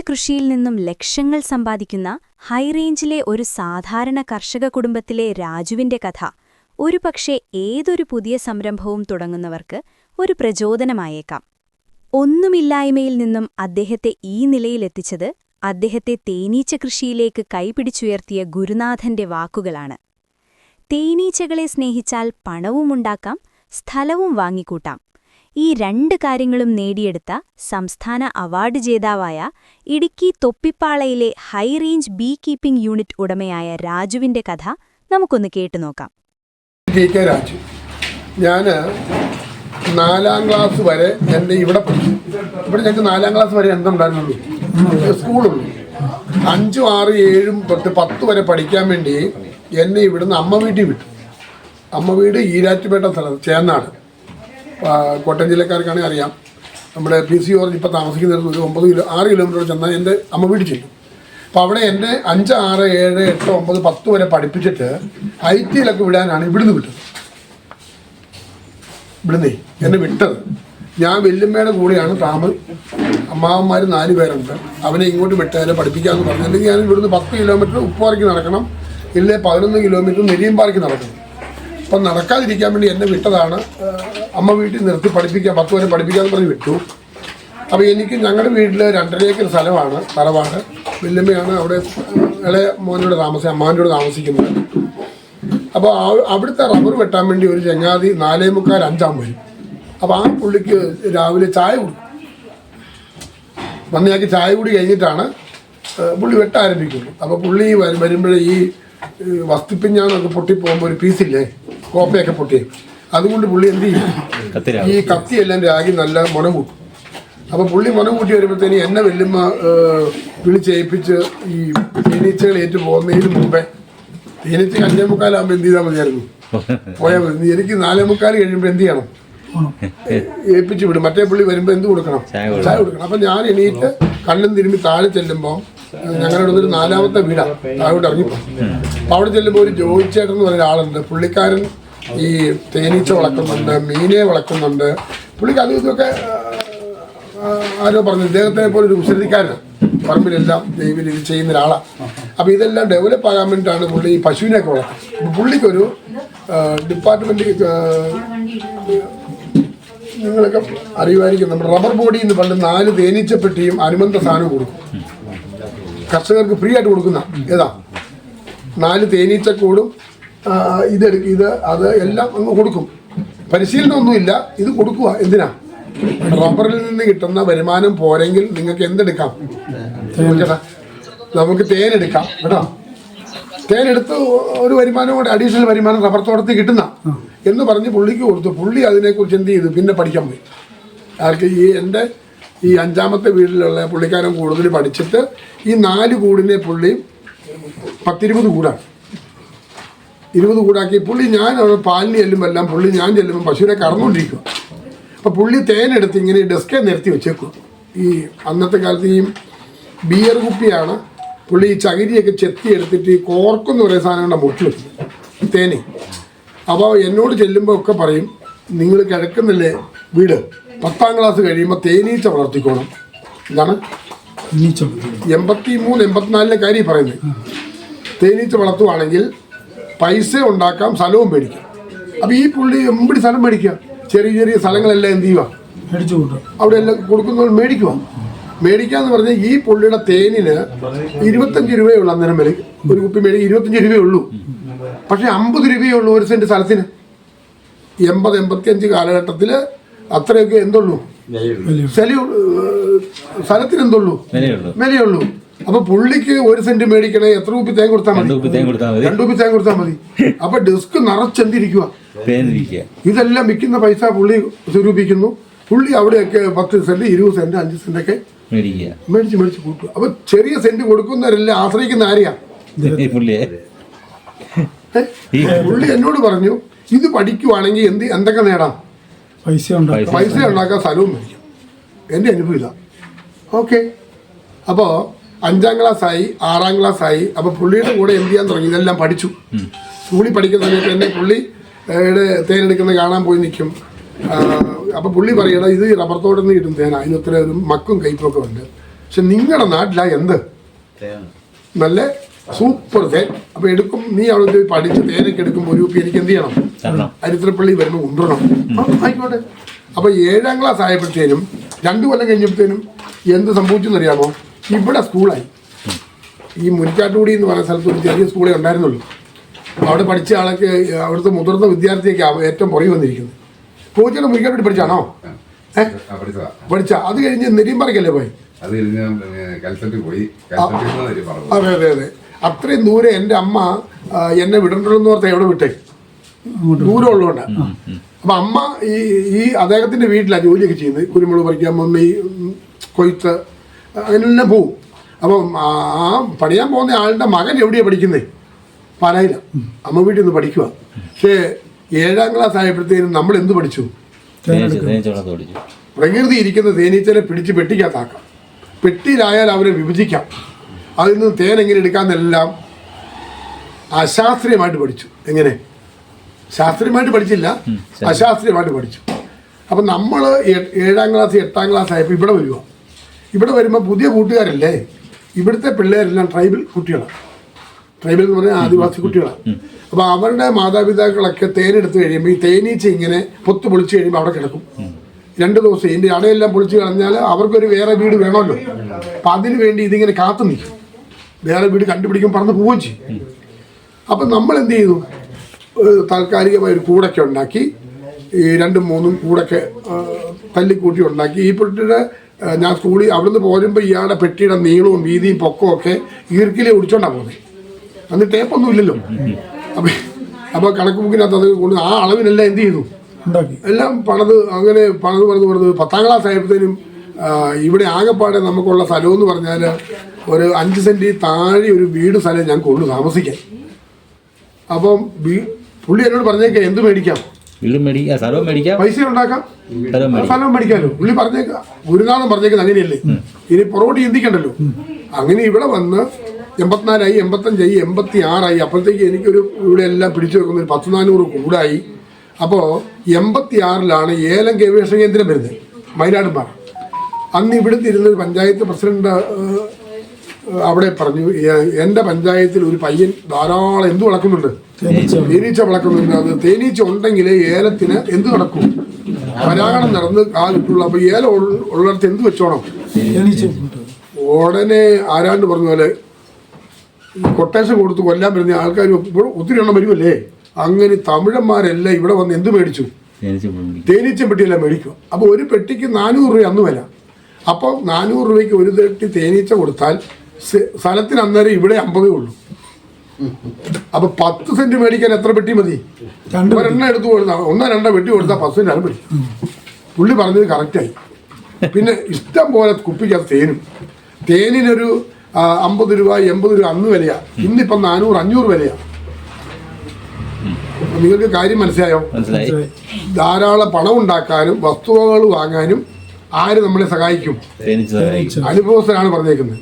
കൃഷിയിൽ നിന്നും ലക്ഷങ്ങൾ സമ്പാദിക്കുന്ന ഹൈറേഞ്ചിലെ ഒരു സാധാരണ കർഷക കുടുംബത്തിലെ രാജുവിന്റെ കഥ ഒരുപക്ഷെ ഏതൊരു പുതിയ സംരംഭവും തുടങ്ങുന്നവർക്ക് ഒരു പ്രചോദനമായേക്കാം. ഒന്നുമില്ലായ്മയിൽ നിന്നും അദ്ദേഹത്തെ ഈ നിലയിലെത്തിച്ചത് അദ്ദേഹത്തെ തേനീച്ച കൃഷിയിലേക്ക് കൈപിടിച്ചുയർത്തിയ ഗുരുനാഥന്റെ വാക്കുകളാണ്. തേനീച്ചകളെ സ്നേഹിച്ചാൽ പണവുമുണ്ടാക്കാം സ്ഥലവും വാങ്ങിക്കൂട്ടാം. ഈ രണ്ട് കാര്യങ്ങളും നേടിയെടുത്ത സംസ്ഥാന അവാർഡ് ജേതാവായ Idukki തൊപ്പിപ്പാളയിലെ high range bee keeping unit ഉടമയായ രാജുവിന്റെ കഥ നമുക്കൊന്ന് കേട്ടുനോക്കാം രാജു ഞാൻ നാലാം ക്ലാസ് വരെ എന്റെ ഇവിടെ പഠിച്ചു. ഇവിടെ ഞങ്ങൾക്ക് നാലാം ക്ലാസ് വരെ എന്തുണ്ടായിരുന്നുള്ളൂ സ്കൂളുള്ളൂ അഞ്ചും ആറ് ഏഴും തൊട്ട് പത്ത് വരെ പഠിക്കാൻ വേണ്ടി എന്നെ ഇവിടുന്ന് അമ്മ വീട്ടിൽ വിട്ടു. അമ്മ വീട് ഈരാറ്റുപേട്ട സ്ഥലം ചേന്നാട്. കോട്ടയം ജില്ലക്കാർക്കാണെങ്കിൽ അറിയാം. നമ്മുടെ പി സി ഓറിൽ ഇപ്പോൾ താമസിക്കുന്നിടത്ത് ഒരു ഒമ്പത് കിലോ ആറ് കിലോമീറ്റർ ചെന്നാൽ എന്റെ അമ്മ വീട് ചെല്ലും. അപ്പോൾ അവിടെ എന്റെ അഞ്ച് ആറ് ഏഴ് എട്ട് ഒമ്പത് പത്ത് വരെ പഠിപ്പിച്ചിട്ട് ഐ ടിയിലൊക്കെ വിടാനാണ് ഇവിടുന്ന് വിട്ടത്. ഇവിടുന്നേ എന്നെ വിട്ടത്. ഞാൻ വെല്ലുമ്മയുടെ കൂടെയാണ് താമ അമ്മാവന്മാർ നാല് പേരുണ്ട്. അവനെ ഇങ്ങോട്ട് വിട്ടതിനെ പഠിപ്പിക്കാമെന്ന് പറഞ്ഞു അല്ലെങ്കിൽ ഞാൻ ഇവിടുന്ന് പത്ത് കിലോമീറ്റർ ഉപ്പുപാറയ്ക്ക് നടക്കണം. ഇല്ലേ പതിനൊന്ന് കിലോമീറ്റർ നെരിയമ്പാറയ്ക്ക് നടക്കണം. അപ്പം നടക്കാതിരിക്കാൻ വേണ്ടി എന്നെ വിട്ടതാണ്. അമ്മ വീട്ടിൽ നിർത്തി പഠിപ്പിക്കാൻ പത്ത് വരെ പഠിപ്പിക്കാമെന്ന് പറഞ്ഞ് വിട്ടു. അപ്പോൾ എനിക്ക് ഞങ്ങളുടെ വീട്ടിൽ രണ്ടര ഏക്കർ സ്ഥലമാണ് തറവാട്. അവിടെ ഇളയ മോനോട് താമസം അമ്മാവിന്റെ കൂടെ താമസിക്കുന്നത്. അപ്പോൾ അവിടുത്തെ റബ്ബർ വെട്ടാൻ വേണ്ടി ഒരു ചങ്ങാതി നാലേ മുക്കാൽ അഞ്ചാം വരും. അപ്പോൾ ആ പുള്ളിക്ക് രാവിലെ ചായ കൊടുക്കും വന്നയാൾക്ക് ചായ കൂടി കഴിഞ്ഞിട്ടാണ് പുള്ളി വെട്ടാരംഭിക്കുന്നത് അപ്പോൾ പുള്ളി വരുമ്പോഴേ ഈ വസ്തുപ്പിഞ്ഞാണ് അത് പൊട്ടിപ്പോകുമ്പോൾ ഒരു പീസില്ലേ കോപ്പയൊക്കെ പൊട്ടിയത് അതുകൊണ്ട് പുള്ളി എന്ത് ചെയ്യും? ഈ കത്തിയെല്ലാം രാഗി നല്ല മുന കൂട്ടും. അപ്പൊ പുള്ളി മുന കൂട്ടി വരുമ്പോഴത്തേന് എന്നെ വെല്ലുമ്മ വിളിച്ചേപ്പിച്ച് വിളിച്ചേൽപ്പിച്ച് ഈ തേനീച്ചകൾ ഏറ്റു പോകുന്നതിന് മുമ്പേ തേനീച്ച അഞ്ചേ മുക്കാലാകുമ്പോൾ എന്ത് ചെയ്താൽ മതിയായിരുന്നു? പോയാൽ മതി. എനിക്ക് നാലേ മുക്കാൽ കഴിയുമ്പോൾ എന്ത് ചെയ്യണം? ഏൽപ്പിച്ച് വിടും. മറ്റേ പുള്ളി വരുമ്പോൾ എന്ത് കൊടുക്കണം? ചായ കൊടുക്കണം. അപ്പം ഞാൻ എണീറ്റ് കണ്ണും തിരുമ്പി താഴെ ചെല്ലുമ്പോൾ ഞങ്ങളുടെ ഒരു നാലാമത്തെ വീടാണ് താഴോട്ട് ഇറങ്ങിപ്പോ. അവിടെ ചെല്ലുമ്പോൾ ഒരു ജോയിച്ചേട്ടൻ എന്ന് പറയുന്ന ആളുണ്ട് പുള്ളിക്കാരൻ ഈ തേനീച്ച വളർത്തുന്നുണ്ട് മീനെ വളർത്തുന്നുണ്ട്. പുള്ളിക്ക് അതും ഇതൊക്കെ ആരോ പറഞ്ഞു. ഇദ്ദേഹത്തെ പോലെ ഒരു കുസൃതിക്കാരനാണ് പറമ്പിലെല്ലാം ദൈവം ഇത് ചെയ്യുന്ന ഒരാളാണ് അപ്പോൾ ഇതെല്ലാം ഡെവലപ്പ് ആകാൻ വേണ്ടിയിട്ടാണ് പുള്ളി ഈ പശുവിനെയൊക്കെ വളർത്തുന്നത്. പുള്ളിക്കൊരു ഡിപ്പാർട്ട്മെന്റ് നിങ്ങളൊക്കെ അറിയുമായിരിക്കും. നമ്മുടെ റബ്ബർ ബോഡി എന്ന് പണ്ട് നാല് തേനീച്ചപ്പെട്ടിയും അനുബന്ധ സാധനവും കൊടുക്കും. കർഷകർക്ക് ഫ്രീ ആയിട്ട് കൊടുക്കുന്ന ഏതാ? നാല് തേനീച്ചക്കൂടും ഇതെടുക്ക ഇത് അത് എല്ലാം അങ്ങ് കൊടുക്കും. പരിശീലനമൊന്നുമില്ല ഇത് കൊടുക്കുക എന്തിനാ? റബ്ബറിൽ നിന്ന് കിട്ടുന്ന വരുമാനം പോരെങ്കിൽ നിങ്ങൾക്ക് എന്തെടുക്കാം? നമുക്ക് തേനെടുക്കാം കേട്ടോ? തേനെടുത്ത് ഒരു വരുമാനം കൂടെ അഡീഷണൽ വരുമാനം റബ്ബർ തോട്ടത്തിൽ കിട്ടുന്ന എന്ന് പറഞ്ഞ് പുള്ളിക്ക് കൊടുത്തു. പുള്ളി അതിനെക്കുറിച്ച് എന്ത് ചെയ്തു? പിന്നെ പഠിക്കാൻ പോയി. ആർക്ക് ഈ എന്റെ ഈ അഞ്ചാമത്തെ വീട്ടിലുള്ള പുള്ളിക്കാരൻ കൂടുതൽ പഠിച്ചിട്ട് ഈ നാല് കൂടിനെ പുള്ളി പത്തിരുപത് കൂടാണ് ഇരുപത് കൂടാക്കി പുള്ളി ഞാൻ പാലിന് ചെല്ലുമ്പോൾ എല്ലാം പുള്ളി ഞാൻ ചെല്ലുമ്പോൾ പശുവിനെ കറന്നുകൊണ്ടിരിക്കുക അപ്പോൾ പുള്ളി തേനെടുത്ത് ഇങ്ങനെ ഡെസ്കെ നിരത്തി വെച്ചേക്കും ഈ അന്നത്തെ കാലത്ത് ഈ ബിയർ കുപ്പിയാണ് പുള്ളി ഈ ചകിരിയൊക്കെ ചെത്തി എടുത്തിട്ട് ഈ കോർക്കെന്ന് പറയുന്ന സാധനം കൊണ്ട് മുട്ടി വെച്ചത് തേനെ. അപ്പോൾ എന്നോട് ചെല്ലുമ്പോൾ ഒക്കെ പറയും നിങ്ങൾ കിഴക്കുന്നില്ലേ വീട്? പത്താം ക്ലാസ് കഴിയുമ്പോൾ തേനീച്ച വളർത്തിക്കോണം. എന്താണ്? എൺപത്തി മൂന്ന് എൺപത്തിനാലിലെ കാര്യം പറയുന്നത്. തേനീച്ച വളർത്തുവാണെങ്കിൽ പൈസ ഉണ്ടാക്കാം സ്ഥലവും മേടിക്കാം. അപ്പോൾ ഈ പുള്ളി എമ്പടി സ്ഥലം മേടിക്കുക. ചെറിയ ചെറിയ സ്ഥലങ്ങളെല്ലാം എന്ത് ചെയ്യുക? മേടിച്ചു കൂട്ടും അവിടെ എല്ലാം കൊടുക്കുന്നവർ മേടിക്കുക മേടിക്കാന്ന് പറഞ്ഞാൽ ഈ പുള്ളിയുടെ തേനിന് ഇരുപത്തഞ്ച് രൂപയേ ഉള്ളൂ അന്നേരം വില. ഒരു കുപ്പി മേടിക്കുക ഇരുപത്തഞ്ച് രൂപയേ ഉള്ളൂ. പക്ഷേ അമ്പത് രൂപയേ ഉള്ളൂ ഒരു സെന്റ് സ്ഥലത്തിന്. എൺപത് എൺപത്തിയഞ്ച് കാലഘട്ടത്തിൽ അത്രയൊക്കെ എന്തുള്ളൂ? സ്ഥലി സ്ഥലത്തിന് എന്തുള്ളൂ? വിലയുള്ളൂ. അപ്പൊ പുള്ളിക്ക് ഒരു സെന്റ് മേടിക്കണേ എത്ര രൂപ തേൻ കൊടുത്താൽ മതി? രണ്ടു തേൻ കൊടുത്താൽ മതി. രണ്ടു രൂപ തേൻ കൊടുത്താൽ മതി. അപ്പൊ ഡെസ്ക് നിറച്ചെന്തിരിക്കുക ഇതെല്ലാം വിൽക്കുന്ന പൈസ പുള്ളി സ്വരൂപിക്കുന്നു. പുള്ളി അവിടെയൊക്കെ പത്ത് സെന്റ് ഇരുപത് സെന്റ് അഞ്ച് സെന്റ് ഒക്കെ മേടിച്ച് മേടിച്ച് കൂട്ടുക. അപ്പൊ ചെറിയ സെന്റ് കൊടുക്കുന്നവരെല്ലാം ആശ്രയിക്കുന്ന ആരെയാ? ഈ പുള്ളിയെ. ഏ? പുള്ളി എന്നോട് പറഞ്ഞു ഇത് പഠിക്കുവാണെങ്കിൽ എന്ത് എന്തൊക്കെ നേടാം? പൈസ പൈസ ഉണ്ടാക്കാൻ സ്ഥലവും മേടിക്കാം. എന്റെ അനുഭവം ഇതാ. ഓക്കെ. അപ്പോൾ അഞ്ചാം ക്ലാസ്സായി ആറാം ക്ലാസ്സായി. അപ്പോൾ പുള്ളിയുടെ കൂടെ എന്ത് ചെയ്യാൻ തുടങ്ങി. ഇതെല്ലാം പഠിച്ചു. സ്കൂളിൽ പഠിക്കുന്ന സമയത്ത് തന്നെ പുള്ളി തേനെടുക്കുന്നത് തേനെടുക്കുന്ന കാണാൻ പോയി നിൽക്കും. അപ്പോൾ പുള്ളി പറയണ ഇത് റബ്ബർ തോട്ടിൽ നിന്ന് കിട്ടും തേന. അതിന് ഒത്തിരി ഒരു മക്കും കയ്പൊക്കെ ഉണ്ട്. പക്ഷെ നിങ്ങളുടെ നാട്ടിലാ എന്ത്? നല്ല സൂപ്പർ തേൻ. അപ്പൊ എടുക്കും നീ അവിടെ പോയി പഠിച്ച് തേനൊക്കെ എടുക്കുമ്പോൾ ഒരു എനിക്ക് എന്ത് ചെയ്യണം? അരിത്രപ്പള്ളി വരുമ്പോൾ കൊണ്ടുവരണം ആ, ആയിക്കോട്ടെ. അപ്പൊ ഏഴാം ക്ലാസ് ആയപ്പോഴത്തേനും രണ്ടു കൊല്ലം കഴിഞ്ഞപ്പോഴത്തേനും എന്ത് സംഭവിച്ചെന്നറിയാമോ? ഇവിടെ സ്കൂളായി. ഈ മുനിക്കാട്ടുകൂടി എന്ന് പറയുന്ന സ്ഥലത്ത് ഒരു ചെറിയ സ്കൂളേ ഉണ്ടായിരുന്നുള്ളൂ. അവിടെ പഠിച്ച ആളൊക്കെ അവിടുത്തെ മുതിർന്ന വിദ്യാർത്ഥിയൊക്കെ ഏറ്റവും പുറകെ വന്നിരിക്കുന്നത്. കോച്ചിയുടെ മുനിക്കാട്ടുകൂടി പഠിച്ചാണോ? പഠിച്ച. അത് കഴിഞ്ഞ് നെരിയമ്പറക്കല്ലേ പോയി? അത് കഴിഞ്ഞ് പോയി. അതെ അതെ അതെ. അത്രയും ദൂരെ എന്റെ അമ്മ എന്നെ വിടണ്ടെന്ന് ഓർത്ത് എവിടെ വിട്ടേ? ദൂരം ഉള്ളതുകൊണ്ട് അപ്പം അമ്മ ഈ ഈ അദ്ദേഹത്തിന്റെ വീട്ടിലാണ് ജോലിയൊക്കെ ചെയ്യുന്നത്. കുരുമുളക് പറിക്കാൻ മമ്മി ഉം, കൊയ്ത്ത് തന്നെ പോവും. അപ്പം ആ പഠിക്കാൻ പണിയാൻ പോകുന്ന ആളുടെ മകൻ എവിടെയാണ് പഠിക്കുന്നത് പാലായില. അമ്മ വീട്ടിൽ നിന്ന് പഠിക്കുക പക്ഷേ ഏഴാം ക്ലാസ് ആയപ്പോഴത്തേനും നമ്മൾ എന്ത് പഠിച്ചു? പ്രകൃതി ഇരിക്കുന്ന തേനീച്ചനെ പിടിച്ച് പെട്ടിക്കകത്താക്കാം. പെട്ടിയിലായാൽ അവരെ വിഭജിക്കാം. അതിൽ നിന്ന് തേൻ എങ്ങനെ എടുക്കാമെന്നെല്ലാം അശാസ്ത്രീയമായിട്ട് പഠിച്ചു. എങ്ങനെ? ശാസ്ത്രീയമായിട്ട് പഠിച്ചില്ല. അശാസ്ത്രീയമായിട്ട് പഠിച്ചു. അപ്പം നമ്മൾ ഏഴാം ക്ലാസ് എട്ടാം ക്ലാസ് ആയപ്പോൾ ഇവിടെ വരിക ഇവിടെ വരുമ്പോൾ പുതിയ കൂട്ടുകാരല്ലേ? ഇവിടുത്തെ പിള്ളേരെല്ലാം ട്രൈബൽ കുട്ടികളാണ്. ട്രൈബൽ എന്ന് പറഞ്ഞാൽ ആദിവാസി കുട്ടികളാണ്. അപ്പോൾ അവരുടെ മാതാപിതാക്കളൊക്കെ തേനെടുത്ത് കഴിയുമ്പോൾ ഈ തേനീച്ച ഇങ്ങനെ പൊത്ത് പൊളിച്ച് കഴിയുമ്പോൾ അവിടെ കിടക്കും. രണ്ട് ദിവസം ഇതിന്റെ അടയെല്ലാം പൊളിച്ച് കളഞ്ഞാൽ അവർക്കൊരു വേറെ വീട് വേണമല്ലോ. അപ്പം അതിനു വേണ്ടി ഇതിങ്ങനെ കാത്തു നിൽക്കും. വേറെ വീട് കണ്ടുപിടിക്കും പറന്ന് പോവുകയും ചെയ്യും. അപ്പം നമ്മൾ എന്ത് ചെയ്തു? താൽക്കാലികമായ ഒരു കൂടൊക്കെ ഉണ്ടാക്കി. ഈ രണ്ടും മൂന്നും കൂടൊക്കെ തല്ലിക്കൂട്ടി ഉണ്ടാക്കി. ഈ പെട്ടിയുടെ ഞാൻ സ്കൂളിൽ അവിടുന്ന് പോരുമ്പോൾ ഇയാളുടെ പെട്ടിയുടെ നീളവും വീതിയും പൊക്കവും ഒക്കെ ഈർക്കിലെ ഒടിച്ചോണ്ടാണ് പോകുന്നത് അന്ന് ടേപ്പൊന്നും ഇല്ലല്ലോ. അപ്പം അപ്പോൾ കണക്ക് ബുക്കിനകത്ത് അത് കൊണ്ട് ആ അളവിനെല്ലാം എന്ത് ചെയ്തു? എല്ലാം പണത് അങ്ങനെ പണത് പണത് പണത്. പത്താം ക്ലാസ് ആയപ്പോഴത്തേനും ഇവിടെ ആകെപ്പാടെ നമുക്കുള്ള സ്ഥലം എന്ന് പറഞ്ഞാൽ ഒരു അഞ്ച് സെന്റി താഴെ ഒരു വീട് സ്ഥലം ഞങ്ങൾക്ക് ഉള്ളു താമസിക്കാൻ അപ്പം പുള്ളി എന്നോട് പറഞ്ഞേക്കാം എന്ത് മേടിക്കാം? വീടും മേടിക്കാം സ്ഥലവും മേടിക്കാം. പൈസ ഉണ്ടാക്കാം. സ്ഥലവും മേടിക്കാം. സ്ഥലം മേടിക്കാമല്ലോ പുള്ളി പറഞ്ഞേക്കാം. ഗുരുനാഥൻ പറഞ്ഞേക്കുന്നത് അങ്ങനെയല്ലേ? ഇനി പുറകോട്ട് ചിന്തിക്കണ്ടല്ലോ. അങ്ങനെ ഇവിടെ വന്ന് എൺപത്തിനാലായി എൺപത്തഞ്ചായി എൺപത്തി ആറായി അപ്പോഴത്തേക്ക് എനിക്കൊരു ഇവിടെ എല്ലാം പിടിച്ചു വെക്കുന്ന ഒരു പത്ത് നാനൂറ് കൂടായി. അപ്പോൾ എൺപത്തി ആറിലാണ് ഏലം ഗവേഷണ കേന്ദ്രം വരുന്നത്. മയിലാടുംപാറ. അന്ന് ഇവിടുത്തെ ഇരുന്ന ഒരു പഞ്ചായത്ത് പ്രസിഡന്റ് അവിടെ പറഞ്ഞു "എ- എന്റെ പഞ്ചായത്തിൽ ഒരു പയ്യൻ ധാരാളം എന്ത് വളക്കുന്നുണ്ട്? തേനീച്ച വളക്കുന്നുണ്ട്. അത് തേനീച്ച ഉണ്ടെങ്കിൽ ഏലത്തിന് എന്ത് നടക്കും? പരാഗണം നടന്ന് കാലിട്ടുള്ളൂ അപ്പൊ ഏലം ഉള്ള- ഉള്ളിടത്ത് എന്ത് വെച്ചോണം? ഉടനെ ആരാണ്ട് പറഞ്ഞ പോലെ കൊട്ടേഷൻ കൊടുത്ത് കൊല്ലാൻ വരുന്ന ആൾക്കാർ ഒത്തിരി എണ്ണം വരുമല്ലേ? അങ്ങനെ തമിഴന്മാരെല്ലാം ഇവിടെ വന്ന് എന്ത് മേടിച്ചു? തേനീച്ച പെട്ടിയെല്ലാം മേടിക്കും. അപ്പോൾ ഒരു പെട്ടിക്ക് നാനൂറ് രൂപ അന്ന് വില. അപ്പോൾ നാനൂറ് രൂപയ്ക്ക് ഒരു പെട്ടി തേനീച്ച കൊടുത്താൽ സ്ഥലത്തിന് അന്നേരം ഇവിടെ അമ്പതേ ഉള്ളൂ. അപ്പൊ പത്ത് സെന്റ് മേടിക്കാൻ എത്ര പെട്ടി മതി? ഒരെണ്ണം എടുത്തു കൊടുത്താൽ ഒന്നോ രണ്ടോ വെട്ടി കൊടുത്താൽ പത്ത് സെന്റ് ആണ് പിടിക്കും. പുള്ളി പറഞ്ഞത് കറക്റ്റായി പിന്നെ ഇഷ്ടം പോലെ കുപ്പിക്കകത്ത് തേനും. തേനിനൊരു അമ്പത് രൂപ എൺപത് രൂപ അന്ന് വിലയാ. ഇന്നിപ്പം നാനൂറ് അഞ്ഞൂറ് വിലയാ. നിങ്ങൾക്ക് കാര്യം മനസ്സിലായോ. ധാരാളം പണം ഉണ്ടാക്കാനും വസ്തുവകൾ വാങ്ങാനും ആര് നമ്മളെ സഹായിക്കും? അനുഭവസ്ഥനാണ് സഹായിക്കും. അനുഭവസ്ഥരാണ് പറഞ്ഞേക്കുന്നത്.